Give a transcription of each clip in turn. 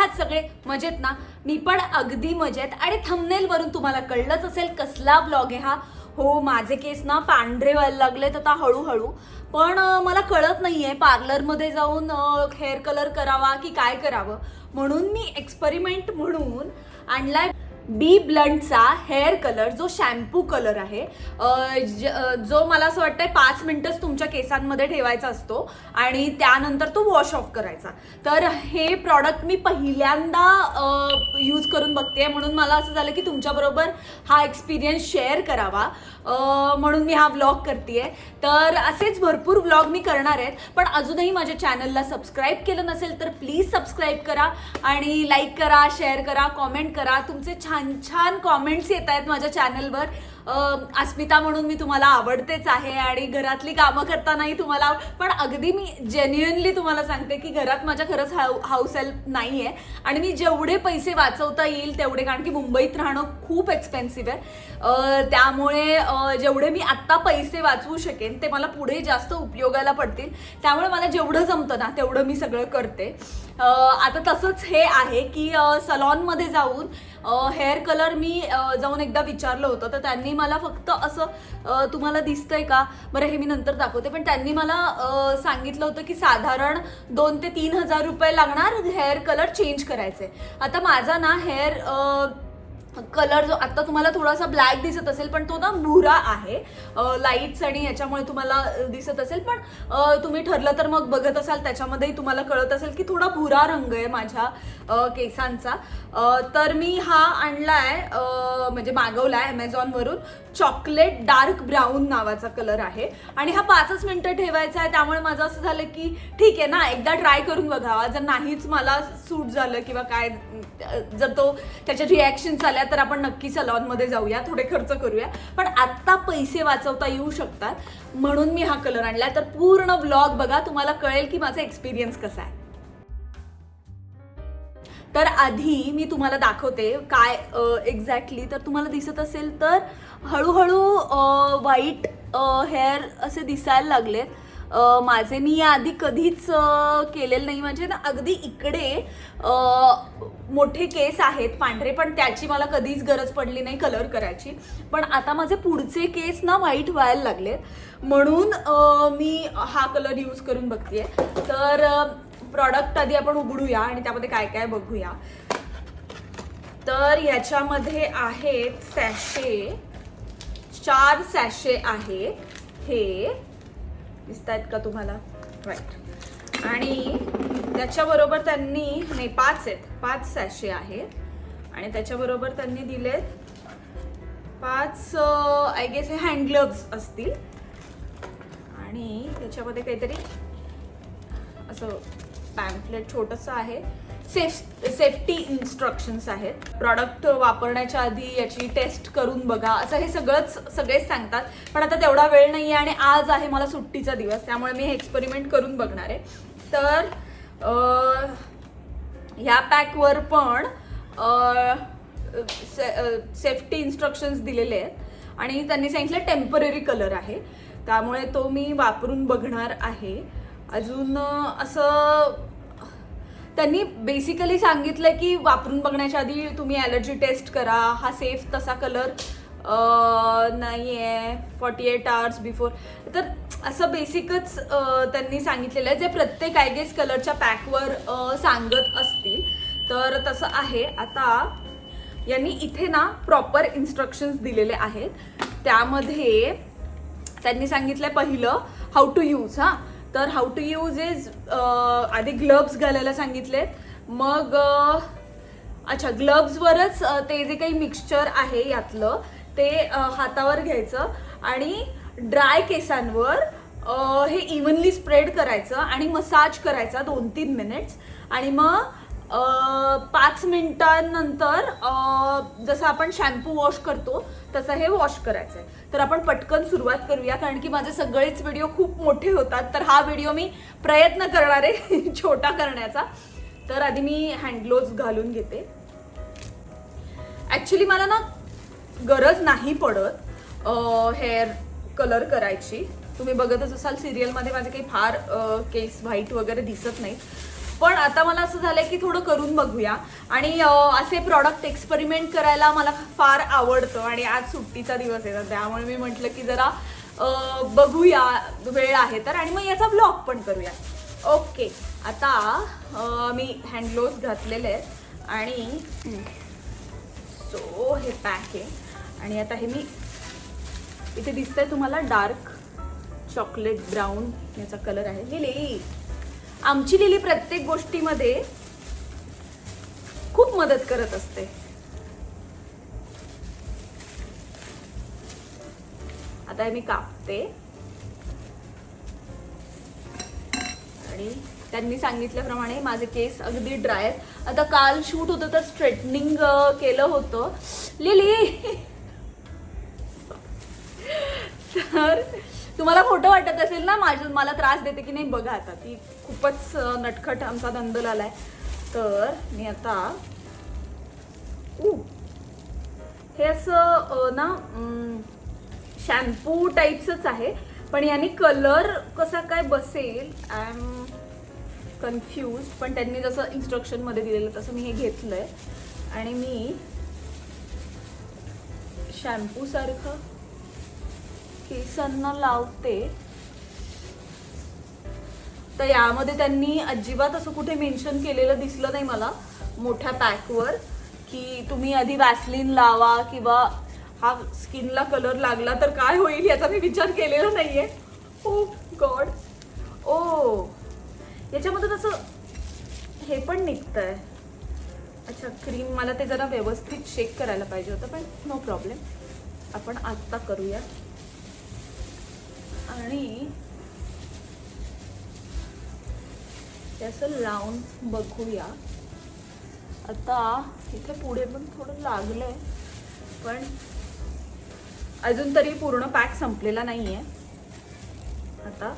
आहात सगळे मजेत ना? मी पण अगदी मजेत. आणि थंबनेल वरून तुम्हाला कळलंच असेल कसला ब्लॉग आहे हा. हो माझे केस ना पांढरे व्हायला लागलेत आता हळूहळू. पण मला कळत नाहीये पार्लरमध्ये जाऊन हेअर कलर करावा की काय करावं. म्हणून मी एक्सपेरिमेंट म्हणून आणलाय. बी ब्लंटचा हेअर कलर जो शॅम्पू कलर आहे ज- जो मला असं वाटतंय पाच मिनटंच तुमच्या केसांमध्ये ठेवायचा असतो आणि त्यानंतर तो वॉश ऑफ करायचा. तर हे प्रॉडक्ट मी पहिल्यांदा यूज करून बघते म्हणून मला असं झालं की तुमच्याबरोबर हा एक्सपिरियन्स शेअर करावा. म्हणून मी हा व्लॉग करते तर असेच भरपूर व्लॉग मी करणार आहेत पण अजूनही माझ्या चॅनलला सबस्क्राईब केलं नसेल तर प्लीज सबस्क्राईब करा आणि लाईक करा शेअर करा कॉमेंट करा. तुमचे छान छान कॉमेंट्स येत आहेत माझ्या चॅनलवर अस्मिता म्हणून मी तुम्हाला आवडतेच आहे आणि घरातली कामं करतानाही तुम्हाला पण अगदी मी जेन्युअनली तुम्हाला सांगते की घरात माझ्या खरंच हाऊ हाऊस हेल्प नाही आहे आणि मी जेवढे पैसे वाचवता येईल तेवढे कारण की मुंबईत राहणं खूप एक्सपेन्सिव्ह आहे. त्यामुळे जेवढे मी आत्ता पैसे वाचवू शकेन ते मला पुढे जास्त उपयोगाला पडतील. त्यामुळे मला जेवढं जमतं ना तेवढं मी सगळं करते. आता तसंच हे आहे की सलॉनमध्ये जाऊन हेअर कलर मी जाऊन एकदा विचारलं होतं. तर त्यांनी मला फक्त असं तुम्हाला दिसतंय का? बरं हे मी नंतर दाखवते. पण त्यांनी मला सांगितलं होतं की साधारण दोन ते तीन हजार रुपये लागणार हेअर कलर चेंज करायचे. आता माझा ना हेअर कलर जो आत्ता तुम्हाला थोडासा ब्लॅक दिसत असेल पण तो ना भुरा आहे. लाईट्स आणि याच्यामुळे तुम्हाला दिसत असेल पण तुम्ही ठरलं तर मग बघत असाल त्याच्यामध्येही तुम्हाला कळत असेल की थोडा भुरा रंग आहे माझ्या केसांचा. तर मी हा आणला आहे म्हणजे मागवला आहे ॲमेझॉनवरून चॉकलेट डार्क ब्राऊन नावाचा कलर आहे. आणि हा पाचच मिनटं ठेवायचा आहे त्यामुळे माझं असं झालं की ठीक आहे ना एकदा ट्राय करून बघावा. जर नाहीच मला सूट झालं किंवा काय जर तो त्याच्या रिॲक्शन्स आल्या तर आपण नक्की सलॉनमध्ये जाऊया थोडे खर्च करूया. पण आत्ता पैसे वाचवता येऊ शकतात म्हणून मी हा कलर आणला. तर पूर्ण ब्लॉग बघा तुम्हाला कळेल की माझा एक्सपिरियन्स कसा आहे. तर आधी मी तुम्हाला दाखवते काय एक्झॅक्टली तर तुम्हाला दिसत असेल तर हळूहळू व्हाईट हेअर असे दिसायला लागलेत. माझे मी याआधी कधीच केलेलं नाही. म्हणजे ना अगदी इकडे मोठे केस आहेत पांढरे पण त्याची मला कधीच गरज पडली नाही कलर करायची. पण आता माझे पुढचे केस ना व्हाईट व्हायला लागलेत. म्हणून मी हा कलर यूज करून बघते तर प्रॉडक्ट आधी आपण उघडूया आणि त्यामध्ये काय काय बघूया. तर ह्याच्यामध्ये आहेत सॅशे चार सॅशे आहेत. हे दिसत आहेत का तुम्हाला? राईट आणि त्याच्याबरोबर त्यांनी नाही पाच आहेत. पाच सॅशे आहेत. आणि त्याच्याबरोबर त्यांनी दिलेत पाच आय गेस हे हँड ग्लव्स असतील. आणि त्याच्यामध्ये काहीतरी असं पॅम्पलेट छोटंसं आहे. सेफ सेफ्टी इन्स्ट्रक्शन्स आहेत. प्रॉडक्ट वापरण्याच्या आधी याची टेस्ट करून बघा. असं हे सगळंच सगळेच सांगतात. पण आता तेवढा वेळ नाही आहे आणि आज आहे मला सुट्टीचा दिवस त्यामुळे मी हे एक्सपेरिमेंट करून बघणार आहे. तर ह्या पॅकवर पण से सेफ्टी इन्स्ट्रक्शन्स दिलेले आहेत. आणि त्यांनी सांगितलं टेंपररी कलर आहे. त्यामुळे तो मी वापरून बघणार आहे. अजून असं त्यांनी बेसिकली सांगितलं की वापरून बघण्याच्या आधी तुम्ही ॲलर्जी टेस्ट करा. हा सेफ तसा कलर नाही आहे फॉर्टी एट आवर्स बिफोर तर असं बेसिकच त्यांनी सांगितलेलं आहे. जे प्रत्येक आय गेस कलरच्या पॅकवर सांगत असतील तर तसं आहे. आता यांनी इथे ना प्रॉपर इन्स्ट्रक्शन्स दिलेले आहेत. त्यामध्ये त्यांनी सांगितलं पहिलं हाऊ टू यूज हां. तर हाऊ टू यूज इज आधी ग्लब्स घालायला सांगितलेत. मग अच्छा ग्लब्सवरच ते जे काही मिक्सचर आहे यातलं ते हातावर घ्यायचं आणि ड्राय केसांवर हे इव्हनली स्प्रेड करायचं आणि मसाज करायचा दोन तीन मिनिट्स आणि मग पाच मिनटांनंतर जसं आपण शॅम्पू वॉश करतो तसं हे वॉश करायचं आहे तर आपण पटकन सुरुवात करूया कारण की माझे सगळेच व्हिडिओ खूप मोठे होतात. तर हा व्हिडिओ मी प्रयत्न करणार आहे छोटा करण्याचा. तर आधी मी हँड घालून घेते. ॲक्च्युली मला ना गरज नाही पडत हेअर कलर करायची. तुम्ही बघतच असाल सिरियलमध्ये माझे काही फार केस व्हाईट वगैरे दिसत नाहीत. पण आता मला असं झालंय की थोडं करून बघूया. आणि असे प्रॉडक्ट एक्सपेरिमेंट करायला मला फार आवडतं आणि आज सुट्टीचा दिवस आहे तर त्यामुळे मी म्हटलं की जरा बघूया वेळ आहे तर. आणि मग याचा ब्लॉग पण करूया. ओके आता मी हँडग्लोव्स घातलेले आहेत आणि सो हे पॅक आहे. आणि आता हे मी इथे दिसतंय तुम्हाला डार्क चॉकलेट ब्राऊन याचा कलर आहे. ही लिली आमची लिली प्रत्येक गोष्टीमध्ये खूप मदत करत असते. आता मी कापते. आणि त्यांनी सांगितल्याप्रमाणे माझे केस अगदी ड्राय आहेत. आता काल शूट होतं तर स्ट्रेटनिंग केलं होतं. लिली! तर तुम्हाला खोटं वाटत असेल ना माझं मला त्रास देते की नाही बघा आता. ती खूपच नटखट आमचा दंदल आलाय. तर मी आता ऊ हे असं ना शॅम्पू टाईपचंच आहे. पण याने कलर कसा काय बसेल आय एम कन्फ्यूज पण त्यांनी जसं इन्स्ट्रक्शनमध्ये दिलेलं तसं मी हे घेतलं आहे आणि मी शॅम्पूसारखं केसांना लावते. तर यामध्ये त्यांनी अजिबात असं कुठे मेन्शन केलेलं दिसलं नाही मला. मोठ्या पॅकवर की तुम्ही आधी वॅसलिन लावा किंवा हा स्किनला कलर लागला तर काय होईल याचा मी विचार केलेला नाही आहे ओ गॉड ओ याच्यामध्ये तसं हे पण निघतंय. अच्छा क्रीम मला ते जरा व्यवस्थित शेक करायला पाहिजे होतं पण नो प्रॉब्लेम आपण आत्ता करूया. आणि त्याचं लावून बघूया. आता इथे पुढे पण थोडं लागलं आहे पण अजून तरी पूर्ण पॅक संपलेला नाही आहे आता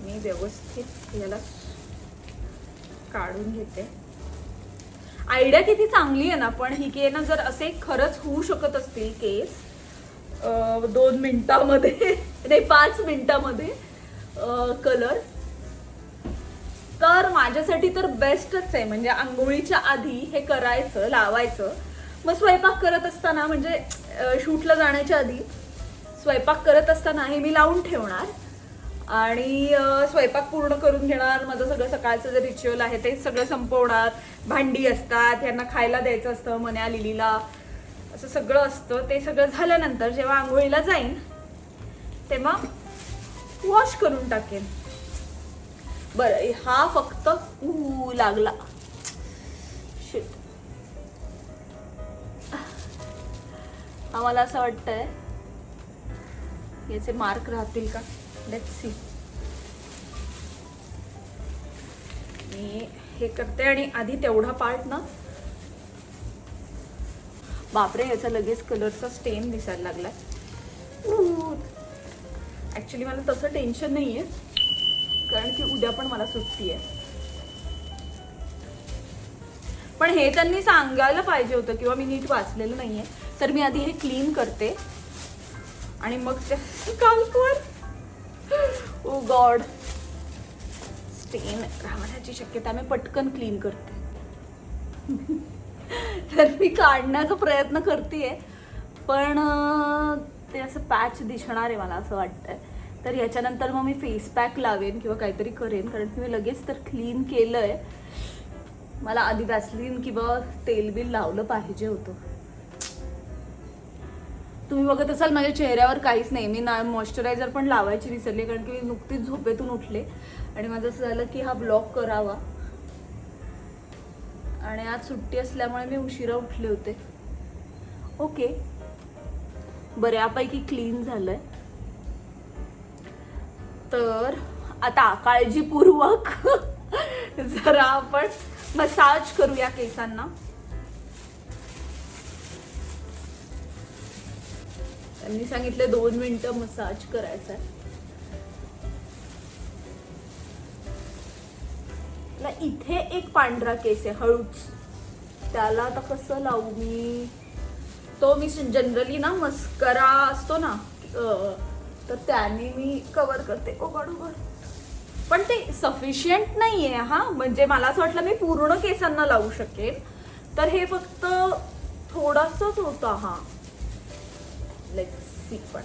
मी व्यवस्थित याला काढून घेते. आयडिया किती चांगली आहे ना पण ही की ना जर असे खरंच होऊ शकत असतील केस दोन मिनिटामध्ये. नाही पाच मिनिटामध्ये कलर तर माझ्यासाठी तर बेस्टच आहे. म्हणजे आंघोळीच्या आधी हे करायचं लावायचं. मग स्वयंपाक करत असताना म्हणजे शूटला जाण्याच्या आधी स्वयंपाक करत असताना हे मी लावून ठेवणार. आणि स्वयंपाक पूर्ण करून घेणार. माझं सगळं सकाळचं जे रिच्युअल आहे ते सगळं संपवणार. भांडी असतात यांना खायला द्यायचं असतं मन्या लिलीला. असं सगळं असतं. ते सगळं झाल्यानंतर जेव्हा आंघोळीला जाईन तेव्हा वॉश करून टाकेन. बरं हा फक्त ऊ लागला. शिट असं वाटतंय याचे मार्क राहतील का? लेट सी मी हे करते आणि आधी तेवढा पार्ट ना बापरे याचा लगेच कलरचा स्टेन दिसायला लागला. ॲक्च्युली मला तसं टेन्शन नाहीये. कारण की उद्या पण मला सुट्टी आहे. पण हे त्यांनी सांगायला पाहिजे होतं किंवा मी नीट वाचलेलं नाहीये. तर मी आधी हे क्लीन करते. आणि मग ते कालकोर ओ गॉड स्टेन राहण्याची शक्यता मी पटकन क्लीन करते. तर मी काढण्याचा प्रयत्न करते पण ते असं पॅच दिसणार आहे मला असं वाटतंय. तर याच्यानंतर मग मी फेस पॅक लावेन किंवा काहीतरी करेन कारण की मी लगेच तर क्लीन केलंय. मला आधी वॅसलीन किंवा तेल बिल लावलं पाहिजे होतं. तुम्ही बघत असाल माझ्या चेहऱ्यावर काहीच नाही. मी ना मॉइश्चरायझर पण लावायची विसरली कारण की मी नुकतीच झोपेतून उठले. आणि माझं असं झालं की हा ब्लॉक करावा. आणि आज सुट्टी असल्यामुळे मी उशिरा उठले होते. ओके. बऱ्यापैकी क्लीन झालंय. तर आता काळजीपूर्वक जरा आपण मसाज करूया केसांना. त्यांनी सांगितलं दोन मिनिटं मसाज करायचा आहे इथे एक पांढरा केस आहे हळूच. त्याला आता कसं लावू मी? तो मी जनरली ना मस्करा असतो ना तर त्याने मी कवर करते. ओ पण ते सफिशियंट नाही आहे हा. म्हणजे मला असं वाटलं मी पूर्ण केसांना लावू शकेन तर हे फक्त थोडासाच होता हा. लेट सी पण.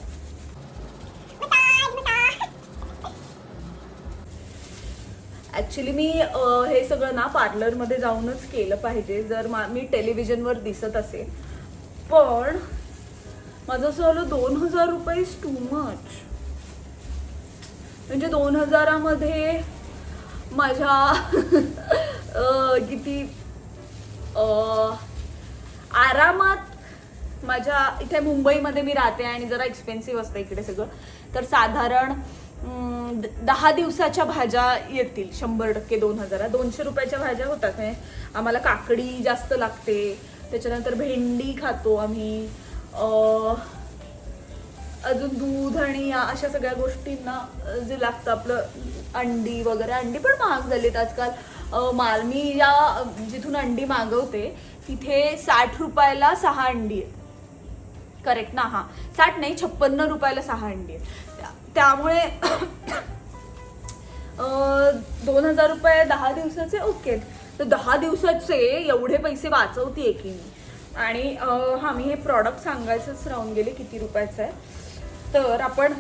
ॲक्च्युली मी हे सगळं ना पार्लरमध्ये जाऊनच केलं पाहिजे. जर मा मी टेलिव्हिजनवर दिसत असेल. पण माझं असं झालं दोन हजार रुपये इज टू मच म्हणजे दोन हजारामध्ये माझ्या किती आरामात माझ्या इथे मुंबईमध्ये मी राहते आणि जरा एक्सपेन्सिव्ह असतं इकडे सगळं. तर साधारण दहा दिवसाच्या भाज्या येतील शंभर टक्के दोन हजारा दोनशे रुपयाच्या भाज्या होतात आम्हाला काकडी जास्त लागते. त्याच्यानंतर भेंडी खातो आम्ही. अजून दूध आणि या अशा सगळ्या गोष्टींना जे लागतं आपलं अंडी वगैरे अंडी पण महाग झालीत आजकाल. माल मी या जिथून अंडी मागवते तिथे साठ रुपयाला सहा अंडी आहेत. करेक्ट ना हां. साठ नाही छप्पन्न रुपयाला सहा अंडी त्यामुळे दोन हजार रुपये दहा दिवसाचे ओके. तर दहा दिवसाचे एवढे पैसे वाचवते की मी. आणि हां हा मी हे प्रॉडक्ट सांगायचंच राहून गेले किती रुपयाचं आहे. तर आपण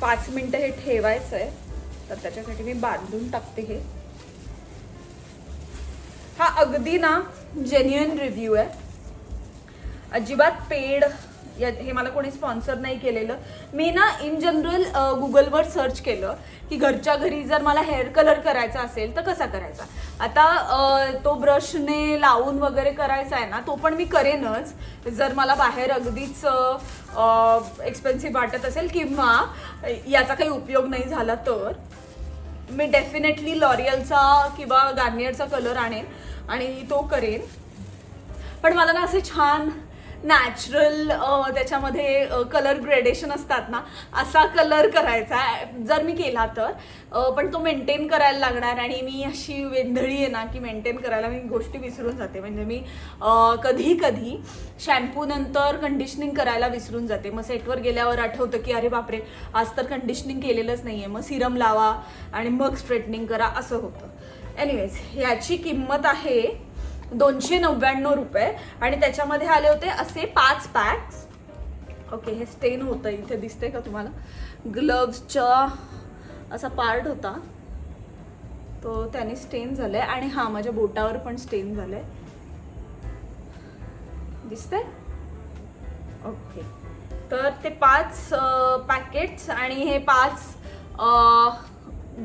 पाच मिनटं हे ठेवायचं आहे तर त्याच्यासाठी मी बांधून टाकते हे. हा अगदी ना जेन्युअन रिव्ह्यू आहे. अजिबात पेड हे मला कोणी स्पॉन्सर नाही केलेलं. मी ना इन जनरल गुगलवर सर्च केलं की घरच्या घरी जर मला हेअर कलर करायचा असेल तर कसा करायचा? आता तो ब्रशने लावून वगैरे करायचा आहे ना तो पण मी करेनच. जर मला बाहेर अगदीच एक्सपेन्सिव्ह वाटत असेल किंवा याचा काही उपयोग नाही झाला तर मी डेफिनेटली लॉरियलचा किंवा गार्नियरचा कलर आणेन आणि तो करेन. पण मला ना असे छान नॅचरल त्याच्यामध्ये कलर ग्रेडेशन असतात ना असा कलर करायचा. जर मी केला तर पण तो मेंटेन करायला लागणार आणि मी अशी वेंधळी आहे ना की मेंटेन करायला मी गोष्टी विसरून जाते. म्हणजे मी कधी कधी शॅम्पूनंतर कंडिशनिंग करायला विसरून जाते. मग सेटवर गेल्यावर आठवतं की अरे बापरे आज तर कंडिशनिंग केलेलंच नाही आहे मग सिरम लावा आणि मग स्ट्रेटनिंग करा. असं होतं. एनिवेज याची किंमत आहे दोनशे नव्याण्णव रुपये. आणि त्याच्यामध्ये आले होते असे पाच पॅक्स ओके हे स्टेन होतं इथे दिसते का तुम्हाला? ग्लव्सचा असा पार्ट होता. तो त्याने स्टेन झालाय. आणि हा माझ्या बोटावर पण स्टेन झालाय. दिसतंय? ओके तर ते पाच पॅकेट्स आणि हे पाच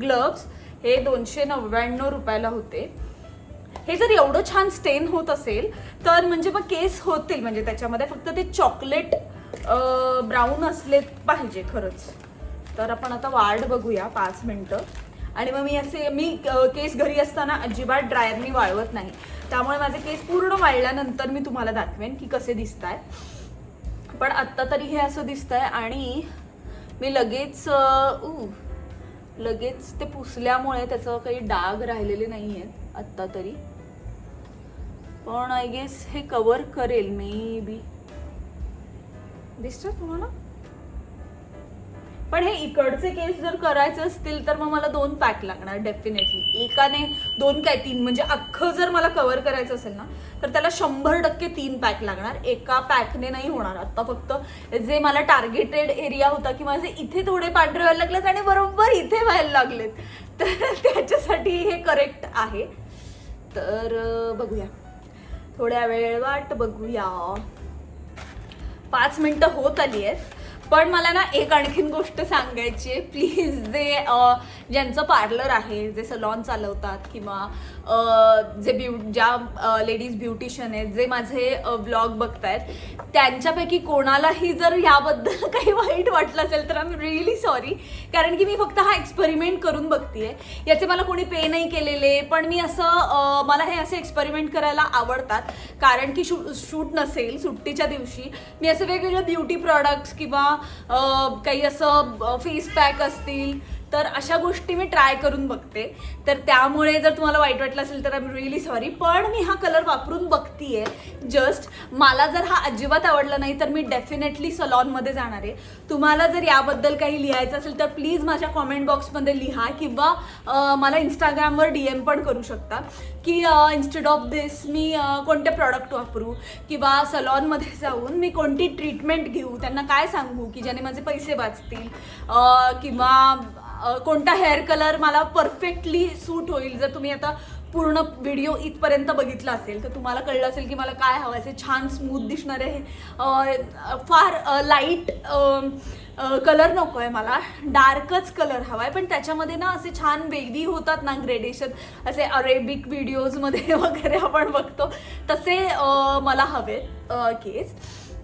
ग्लव्स हे दोनशे नव्याण्णव रुपयाला होते. हे जर एवढं छान स्टेन होत असेल तर म्हणजे मग केस होतील. म्हणजे त्याच्यामध्ये फक्त ते चॉकलेट ब्राऊन असले पाहिजे खरंच. तर आपण आता वाढ बघूया पाच मिनटं. आणि मग मी असे मी केस घरी असताना अजिबात ड्रायरनी वाळवत नाही. त्यामुळे माझे केस पूर्ण वाळल्यानंतर मी तुम्हाला दाखवेन की कसे दिसत आहे पण आत्ता तरी हे असं दिसतंय आणि मी लगेच ऊ, लगेच ते पुसल्यामुळे त्याचं काही डाग राहिलेले नाही आहेत आत्ता तरी. पण आय गेस हे कवर करेल मे बी दिसतं तुम्हाला? पण हे इकडचे केस जर करायचे असतील तर मग मला दोन पॅक लागणार डेफिनेटली एकाने दोन काय तीन? म्हणजे अख्खं जर मला कव्हर करायचं असेल ना तर त्याला शंभर टक्के तीन पॅक लागणार. एका पॅकने नाही होणार. आता फक्त जे मला टार्गेटेड एरिया होता की माझे इथे थोडे पांढरे व्हायला लागलेत आणि बरोबर इथे व्हायला लागलेत. तर त्याच्यासाठी हे करेक्ट आहे. तर बघूया. थोड्या वेळ वाट बघूया. पाच मिनटं होत आली आहेत पण मला ना एक आणखीन गोष्ट सांगायची आहे. प्लीज जे ज्यांचं पार्लर आहे जे सलॉन चालवतात किंवा जे ब्यु ज्या लेडीज ब्युटिशियन आहेत जे माझे ब्लॉग बघतायत त्यांच्यापैकी कोणालाही जर याबद्दल काही वाईट वाटलं असेल तर आय एम रिअली सॉरी कारण की मी फक्त हा एक्सपेरिमेंट करून बघतीये. याचे मला कोणी पे नाही केलेले पण मी असं मला हे असे एक्सपेरिमेंट करायला आवडतात. कारण की शू शूट नसेल सुट्टीच्या दिवशी मी असे वेगवेगळे ब्युटी प्रॉडक्ट्स किंवा काही असं फेस पॅक असतील तर अशा गोष्टी मी ट्राय करून बघते. तर त्यामुळे जर तुम्हाला वाईट वाटलं असेल तर आय एम रिअली सॉरी पण मी हा कलर वापरून बघतीये. जस्ट मला जर हा अजिबात आवडला नाही तर मी डेफिनेटली सलॉनमध्ये जाणार आहे. तुम्हाला जर याबद्दल काही लिहायचं असेल तर प्लीज माझ्या कॉमेंट बॉक्समध्ये लिहा किंवा मला इंस्टाग्रामवर डी एम पण करू शकता. की इन्स्टेड ऑफ दिस मी कोणते प्रॉडक्ट वापरू किंवा सलॉनमध्ये जाऊन मी कोणती ट्रीटमेंट घेऊ? त्यांना काय सांगू की ज्याने माझे पैसे वाचतील? किंवा कोणता हेअर कलर मला परफेक्टली सूट होईल? जर तुम्ही आता पूर्ण व्हिडिओ इथपर्यंत बघितला असेल तर तुम्हाला कळलं असेल की मला काय हवं असे छान स्मूथ दिसणारे हे फार लाइट कलर नको आहे मला. डार्कच कलर हवा आहे पण त्याच्यामध्ये ना असे छान वेगळी होतात ना ग्रेडेशन असे अरेबिक व्हिडिओजमध्ये वगैरे आपण बघतो. तसे मला हवे केस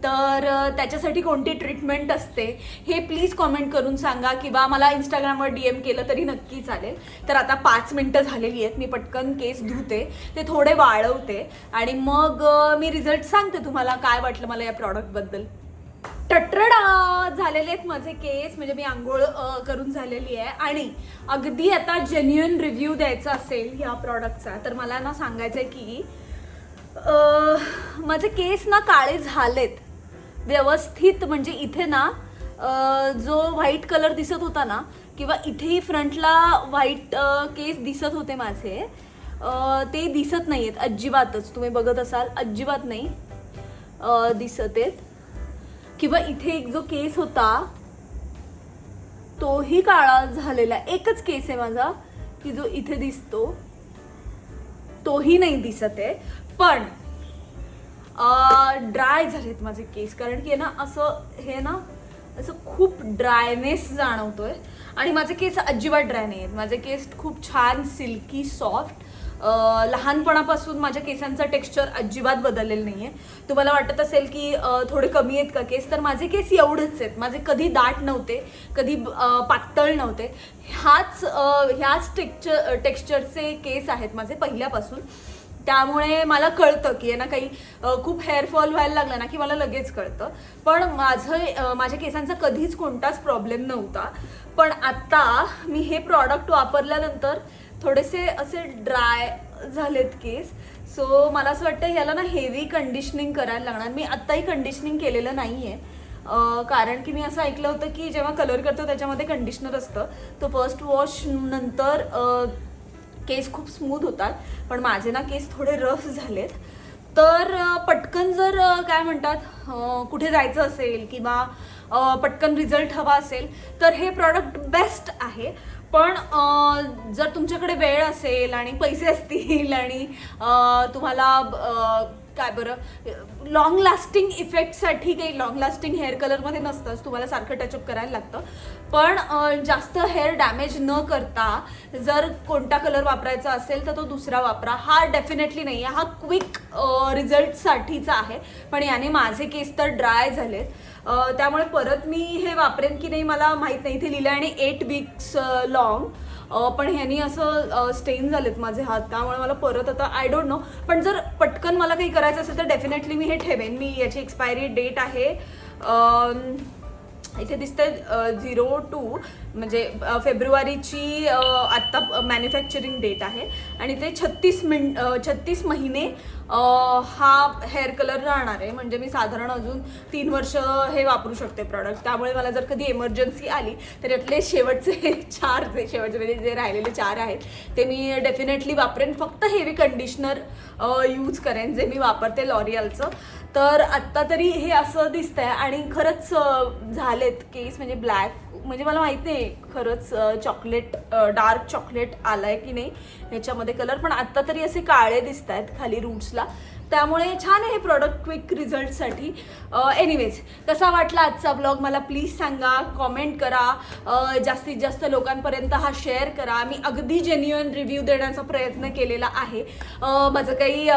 तर त्याच्यासाठी कोणती ट्रीटमेंट असते हे प्लीज कॉमेंट करून सांगा किंवा मला इंस्टाग्रामवर डी एम केलं तरी नक्की चालेल. तर आता पाच मिनटं झालेली आहेत मी पटकन केस धुते ते थोडे वाळवते आणि मग मी रिझल्ट सांगते तुम्हाला काय वाटलं मला या प्रॉडक्टबद्दल टटरडा! झालेले आहेत माझे केस म्हणजे मी आंघोळ करून झालेली आहे. आणि अगदी आता जेन्युअन रिव्ह्यू द्यायचा असेल ह्या प्रॉडक्टचा तर मला ना सांगायचं आहे की माझे केस ना काळे झालेत. व्यवस्थित म्हणजे इथे ना जो व्हाईट कलर दिसत होता ना किंवा इथेही फ्रंटला व्हाईट केस दिसत होते माझे ते दिसत नाही आहेत अजिबातच तुम्ही बघत असाल अजिबात नाही दिसत आहेत किंवा इथे एक जो केस होता तोही काळा झालेला आहे. एकच केस आहे माझा की जो इथे दिसतो तोही नाही दिसत आहे पण ड्राय झालेत माझे केस कारण की आहे ना असं हे ना असं खूप ड्रायनेस जाणवतोय. आणि माझे केस अजिबात ड्राय नाही आहेत माझे केस खूप छान सिल्की सॉफ्ट लहानपणापासून माझ्या केसांचं टेक्स्चर अजिबात बदललेलं नाही आहे तुम्हाला वाटत असेल की थोडे कमी आहेत का केस तर माझे केस एवढेच आहेत. माझे कधी दाट नव्हते कधी पातळ नव्हते. ह्याच ह्याच टेक्चर टेक्स्चरचे केस आहेत माझे पहिल्यापासून. त्यामुळे मला कळतं की आहे ना काही खूप हेअरफॉल व्हायला लागला ना की मला लगेच कळतं. पण माझं माझ्या केसांचा कधीच कोणताच प्रॉब्लेम नव्हता. पण आत्ता मी हे प्रॉडक्ट वापरल्यानंतर थोडेसे असे ड्राय झालेत केस. सो मला असं वाटतं ह्याला ना हेवी कंडिशनिंग करायला लागणार. मी आत्ताही कंडिशनिंग केलेलं नाही आहे कारण की मी असं ऐकलं होतं की जेव्हा कलर करतो त्याच्यामध्ये कंडिशनर असतं. तो फर्स्ट वॉश नंतर केस खूप स्मूथ होतात पण माझे ना केस थोडे रफ झालेत. तर पटकन जर काय म्हणतात कुठे जायचं असेल किंवा पटकन रिझल्ट हवा असेल तर हे प्रॉडक्ट बेस्ट आहे. पण जर तुमच्याकडे वेळ असेल आणि पैसे असतील आणि तुम्हाला काय बरं? लॉंग लास्टिंग इफेक्टसाठी काही लॉंग लास्टिंग हेअर कलरमध्ये नसतंच तुम्हाला सारखं टचअप करायला लागतं. पण जास्त हेअर डॅमेज न करता जर कोणता कलर वापरायचा असेल तर तो दुसरा वापरा. हा डेफिनेटली नाही आहे हा क्विक रिझल्टसाठीचा आहे. पण याने माझे केस तर ड्राय झालेत. त्यामुळे परत मी हे वापरेन की नाही मला माहीत नाही. इथे लिहिलं आणि एट वीक्स लॉंग पण ह्यानी असं स्टेन झालेत माझे हात त्यामुळे मला परत आता आय डोंट नो पण जर पटकन मला काही करायचं असेल तर डेफिनेटली मी हे ठेवेन. मी याची एक्सपायरी डेट आहे इथे दिसतंय झिरो टू म्हणजे फेब्रुवारीची आत्ता मॅन्युफॅक्चरिंग डेट आहे. आणि ते छत्तीस मिन छत्तीस महिने हा हेअर कलर राहणार आहे. म्हणजे मी साधारण अजून तीन वर्ष हे वापरू शकते प्रॉडक्ट त्यामुळे मला जर कधी एमर्जन्सी आली तर यातले शेवटचे चार जे शेवटचे म्हणजे जे राहिलेले चार आहेत ते मी डेफिनेटली वापरेन. फक्त हेवी कंडिशनर यूज करेन जे मी वापरते लॉरियलचं तर आत्ता तरी हे असं दिसतंय आणि खरंच झालेत केस म्हणजे ब्लॅक म्हणजे मला माहीत नाही खरंच चॉकलेट डार्क चॉकलेट आलाय की नाही ह्याच्यामध्ये कलर पण आत्ता तरी असे काळे दिसत आहेत खाली रूट्सला त्यामुळे छान आहे हे प्रॉडक्ट क्विक रिझल्टसाठी एनिवेज कसा वाटला आजचा ब्लॉग मला प्लीज सांगा कॉमेंट करा. जास्तीत जास्त लोकांपर्यंत हा शेअर करा. मी अगदी जेन्युअन रिव्ह्यू देण्याचा प्रयत्न केलेला आहे. माझं काही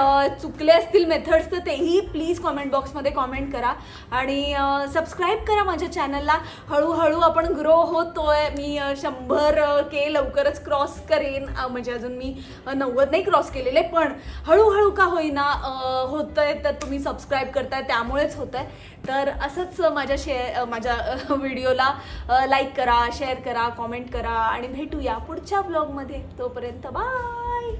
चुकले असतील मेथड्स तर तेही प्लीज कॉमेंट बॉक्समध्ये कॉमेंट करा. आणि सबस्क्राईब करा माझ्या चॅनलला हळूहळू आपण ग्रो होतोय. मी शंभर के लवकरच क्रॉस करेन. म्हणजे अजून मी नव्वद नाही क्रॉस केलेले पण हळूहळू का होईना होतंय तर तुम्ही सबस्क्राईब करताय त्यामुळेच होतंय. तर असंच माझ्या शेअर माझ्या व्हिडिओला लाईक करा शेअर करा कॉमेंट करा आणि भेटूया पुढच्या ब्लॉगमध्ये तोपर्यंत बाय